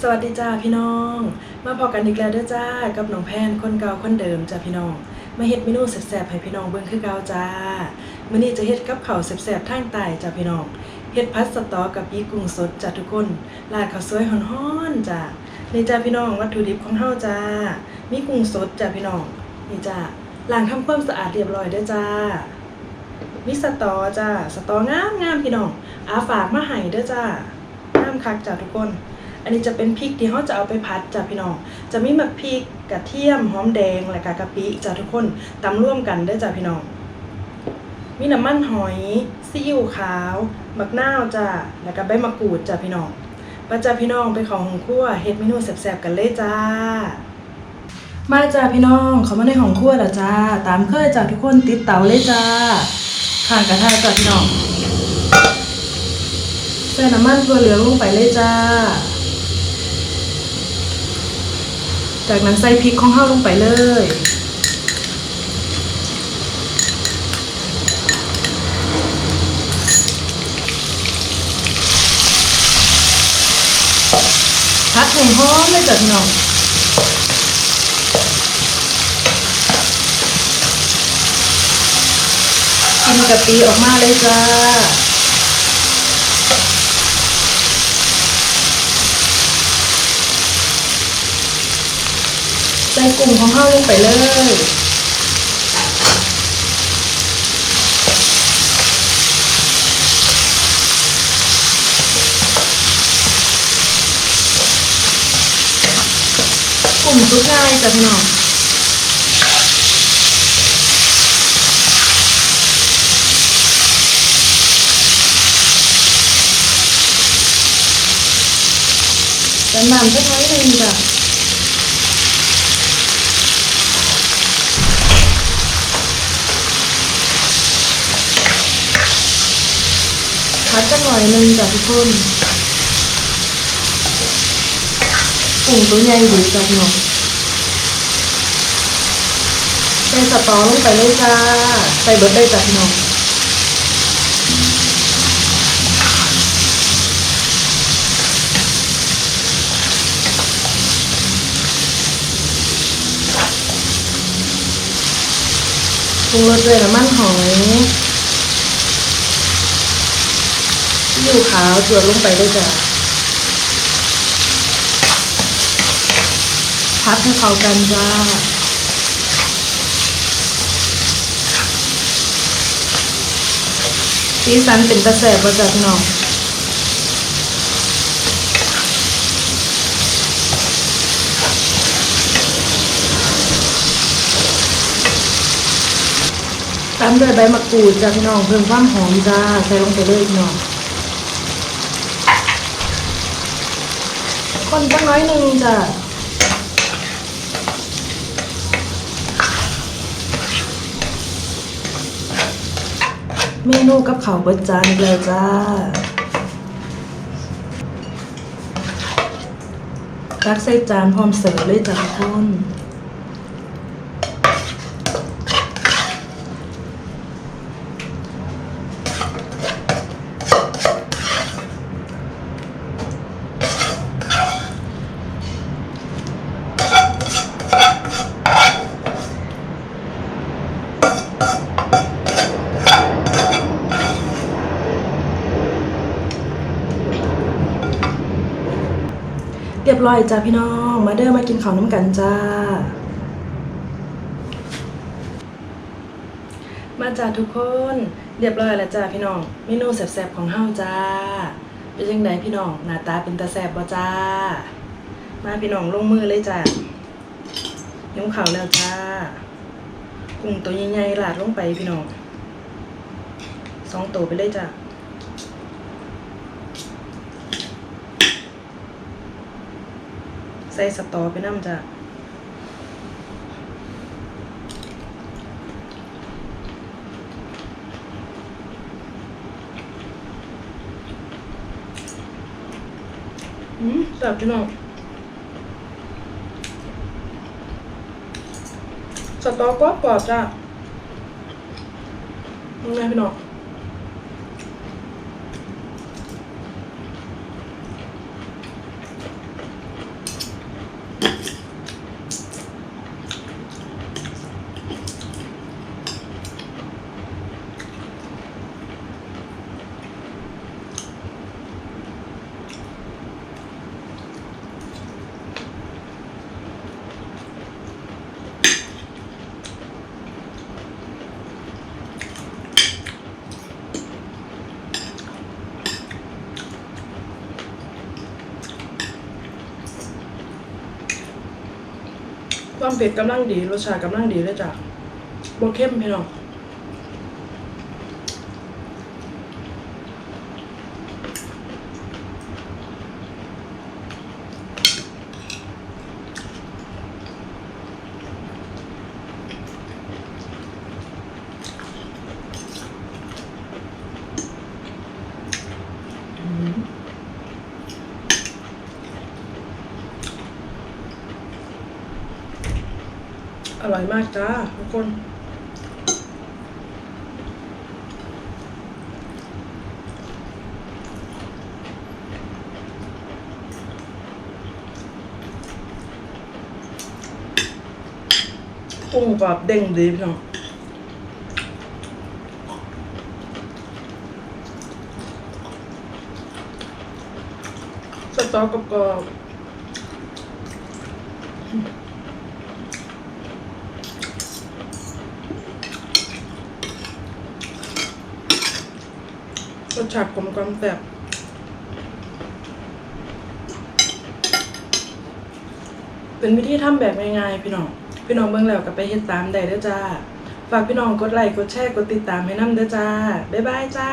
สวัสดีจ้าพี่น้อง มาพอกันอีกแล้วเด้อจ้ากับน้องแพนคนเก่าคนเดิมจ้าพี่น้อง มาเฮ็ดเมนูแซ่บๆให้พี่น้องเบิ่งคือเก่าจ้ามื้อนี้จะเฮ็ดกับข้าวแซ่บๆทางใต้จ้าพี่น้องเฮ็ดพัดสตอกับปีกุ้งสดจ้าทุกคนราดข้าวสวยฮ้อนๆจ้านี่จ้าพี่น้องวัตถุดิบของเฮาจ้ามีกุ้งสดจ้าพี่น้องนี่จ้าล้างทำความสะอาดเรียบร้อยเด้อจ้ามีสตอจ้าสตองามงามพี่น้องอาฝากมาให้เด้อจ้างามคักจ้าทุกคน อันนี้จะเป็นพริกที่เขาจะเอาไปผัดจ้ะพี่น้อง จะมีหมักพริกกระเทียมหอมแดงและกากะปิจ้ะทุกคนตำร่วมกันได้จ้ะพี่น้อง มีน้ำมันหอยซีอิ๊วขาวมะนาวจ้ะแล้วก็ใบมะกรูดจ้ะพี่น้องมาจ้ะพี่น้องไปของของครัวเฮ็ดเมนูแซ่บๆกันเลยจ้ามาจ้ะพี่น้องเขามาในของครัวแล้วจ้า ตามเคยจ้ะทุกคนติดเตาเลยจ้าข้างกระทะจ้ะพี่น้องใส่น้ำมันถั่วเหลืองลงไปเลยจ้า จากนั้นใส่พริกของเฮาลงไปเลย พัดให้หอมเลยจ้ะพี่น้องกินกะปิออกมาเลยจ้า ใส่กุ้งของเฮาลงไปเลยกุ้งสุกง่ายจ้ะพี่น้องแต่น้ำสักน้อยหนึ่งจ้ะ พัดจังหน่อยนึงจ้ะทุกคนกุ้งตัวใหญ่ดีจ้ะพี่น้องใส่สตอลงไปเลยจ้า ใส่เบิร์ดได้จ้ะพี่น้องปรุงรสด้วยน้ำมันหอยซีอิ๊วขาวจวดลงไปเลยจ้ะพัดให้เข้ากันจ้าสีสันเป็นตะแสบมาจากพี่น้องตามด้วยใบมะกรูดจาพี่น้องเพิ่มความหอมจ้าใส่ลงไปเลยพี่น้อง คนจังน้อยหนึ่งจ้ะเมนูกับข้าวเบิดจานอีกแล้วจ้าตักใส่จานพร้อมเสิร์ฟเลยจ้ะทุกคน เรียบร้อยจ้าพี่น้อง มาเด้อมากินข้าวน้ำกันจ้า มาจ้าทุกคน เรียบร้อยแล้วจ้าพี่น้อง เมนูแซ่บๆของเฮาจ้า เป็นยังไงพี่น้อง หน้าตาเป็นตาแซ่บบ่จ้า มาพี่น้องลงมือเลยจ้ายุ่งข้าวแล้วจ้า กุ้งตัวใหญ่ๆหลาดลงไปพี่น้องสองตัวไปเลยจ้า ใส่สตอไปน้ำจ้ะอืมจับพี่น้องสตอก็ปลอดจ้ะยังไงพี่น้อง ความเผ็ดกำลังดีรสชาติกำลังดีเลยจ้ะบ่เข้มพี่น้องอืมอ ร่อยมากจ้าทุกคนกุ้งกรอบเด้งดีพี่น้องสตอกกรอบ รสชาติกลมกล่อมแซ่บเป็นวิธีทำแบบง่ายๆพี่น้อง พี่น้องเบิ่งแล้วก็ไปเฮ็ดตามได้เด้อจ้า ฝากพี่น้องกดไลค์กดแชร์กดติดตามให้นำเด้อจ้า บ๊ายบายจ้า